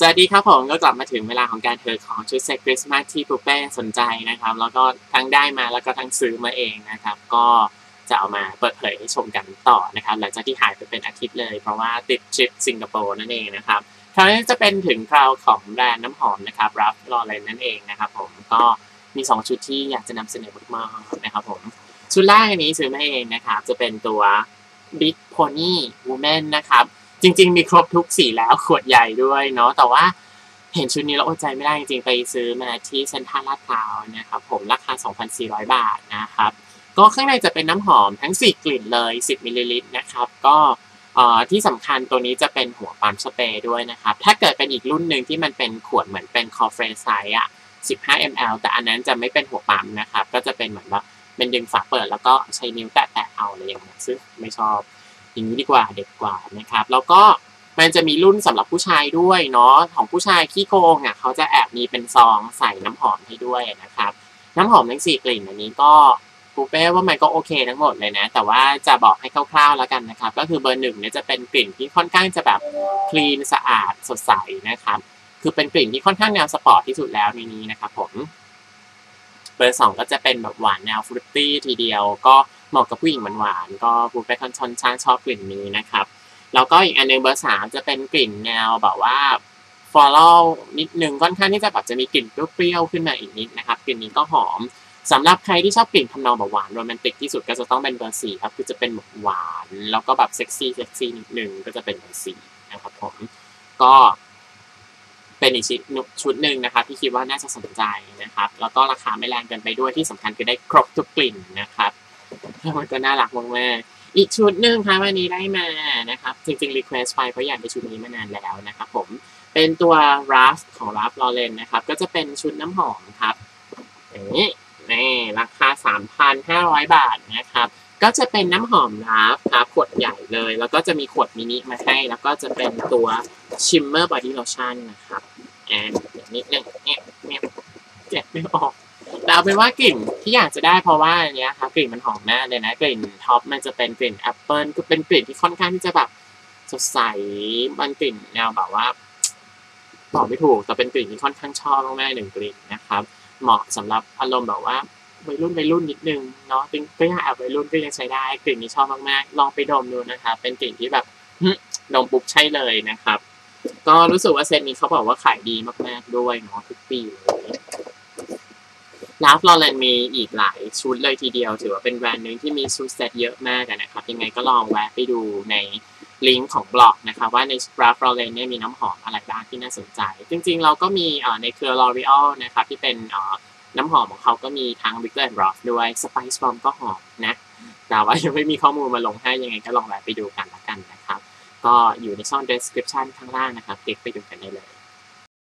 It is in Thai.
สวัสดีครับผมก็กลับมาถึงเวลาของการเทิร์ของชุดเซ็ตคริสต์มาสที่ปูเป้สนใจนะครับ แล้วก็ทั้งได้มาแล้วก็ทั้งซื้อมาเองนะครับ ก็จะเอามาเปิดเผยให้ชมกันต่อนะครับ หลังจากที่หายไปเป็นอาทิตย์เลย เพราะว่าติดชิปสิงคโปร์นั่นเองนะครับคราวนี้จะเป็นถึงคราวของแบรนด์น้ำหอมนะครับรับลอเรนนั่นเองนะครับผมก็มี 2 ชุดที่อยากจะนำเสนอมากๆนะครับผมชุดแรกอันนี้ซื้อมาเองนะครับจะเป็นตัว Big Pony Woman นะครับ จริง ๆ มีครบทุกสีแล้วขวดใหญ่ด้วยเนาะแต่ว่าเห็นชุดนี้แล้วอดใจไม่ได้จริงๆ ไปซื้อมาที่เซ็นทรัลลาดพร้าวนะครับผมราคา 2,400 บาทนะครับ ก็ข้างในจะเป็นน้ำหอมทั้ง 4 กลิ่นเลย 10 มิลลิลิตรนะครับ ก็ที่สำคัญตัวนี้จะเป็นหัวปั๊มสเปรย์ด้วยนะครับ ถ้าเกิดเป็นอีกรุ่นหนึ่งที่มันเป็นขวดเหมือนเป็นคอเฟรไซส์อะ15 ml แต่อันนั้นจะไม่เป็นหัวปั๊มนะครับ ก็จะเป็นเหมือนว่าเป็นดึงฝาเปิดแล้วก็ใช้นิ้วแตะๆเอาอะไรอย่างเงี้ยซึ่งไม่ชอบ อย่างนี้ดีกว่าเด็กกว่านะครับ แล้วก็มันจะมีรุ่นสำหรับผู้ชายด้วยเนาะของผู้ชายขี้โกงอะเขาจะแอบมีเป็นซองใส่น้ำหอมให้ด้วยนะครับ น้ำหอมทั้งสี่กลิ่นอันนี้ก็ปูเป้ว่ามันก็โอเคทั้งหมดเลยนะ แต่ว่าจะบอกให้คร่าวๆแล้วกันนะครับ ก็คือเบอร์หนึ่งเนี่ยจะเป็นกลิ่นที่ค่อนข้างจะแบบคลีนสะอาดสดใสนะครับ คือเป็นกลิ่นที่ค่อนข้างแนวสปอร์ตที่สุดแล้วในนี้นะครับผมเบอร์สองก็จะเป็นแบบหวานแนวฟรุตตี้ทีเดียวก็เหมาะกับผู้หญิงหวานๆก็ปูเป้ค่อนข้างชอบกลิ่นนี้นะครับ แล้วก็อีกอันนึงเบอร์สามจะเป็นกลิ่นแนวแบบว่าฟลอรัลนิดนึงค่อนข้างที่จะแบบจะมีกลิ่นเปรี้ยวๆขึ้นมาอีกนิดนะครับกลิ่นนี้ก็หอมสำหรับใครที่ชอบกลิ่นทำนองแบบหวานโรแมนติกที่สุดก็จะต้องเป็นเบอร์สี่ครับคือจะเป็นหวาน แล้วก็แบบเซ็กซี่เซ็กซี่นิดนึงก็จะเป็นเบอร์สี่นะครับผมก็เป็นอีกชุดหนึ่งนะครับที่คิดว่าน่าจะสนใจนะครับ แล้วก็ราคาไม่แรงเกินไปด้วยที่สำคัญคือได้ครบทุกกลิ่นนะครับ มันก็น่ารักมากๆอีกชุดหนึ่งค่ะวันนี้ได้มานะครับ จริงๆ request ไปเพราะอยากได้ชุดนี้มานานแล้วนะครับผมเป็นตัว r a f ของ r a f l a u r e n นะครับ ก็จะเป็นชุดน้ำหอมครับอย่างนี้นี่ราคา 3,500 บาทนะครับ ก็จะเป็นน้ำหอมราฟครับขวดใหญ่เลย แล้วก็จะมีขวดมินิมาให้ แล้วก็จะเป็นตัว shimmer body lotion นนะครับแอ่านิดนึงเนี่ยเนี่ยเจ็บไม่ออก เอาเป็นว่ากลิ่นที่อยากจะได้เพราะว่าอันนี้ครับกลิ่นมันหอมมากเลยนะกลิ่นท็อปมันจะเป็นกลิ่นแอปเปิลคือเป็นกลิ่นที่ค่อนข้างที่จะแบบสดใสมันกลิ่นแนวแบบว่าบอกไม่ถูกแต่เป็นกลิ่นที่ค่อนข้างชอบมากๆหนึ่งกลิ่นนะครับ เหมาะสำหรับอารมณ์แบบว่าวัยรุ่นวัยรุ่นนิดนึงเนาะก็ยังแอบวัยรุ่นก็ยังใช้ได้กลิ่นนี้ชอบมากๆลองไปดมดูนะครับเป็นกลิ่นที่แบบดมปุ๊บใช่เลยนะครับ ก็รู้สึกว่าเซตนี้เขาบอกว่าขายดีมากๆด้วยเนาะทุกปีเลย ลาฟลอเรนมีอีกหลายชุดเลยทีเดียว ถือว่าเป็นแบรนด์หนึ่งที่มีชุดเซตเยอะมากนะครับ ยังไงก็ลองแวะไปดูในลิงก์ของบล็อกนะครับว่าในลาฟลอเรนเนี่ยมีน้ำหอมอะไรบ้างที่น่าสนใจ จริงๆ เราก็มีในเครือ L'Oreal นะครับที่เป็นน้ำหอมของเขาก็มีทั้ง Victor and Rolf ด้วย Spice Bomb ก็หอมนะ แต่ว่ายังไม่มีข้อมูลมาลงให้ยังไงก็ลองแวะไปดูกันละกันนะครับ ก็อยู่ในช่อง description ข้างล่างนะครับ คลิกไปดูกันได้เลย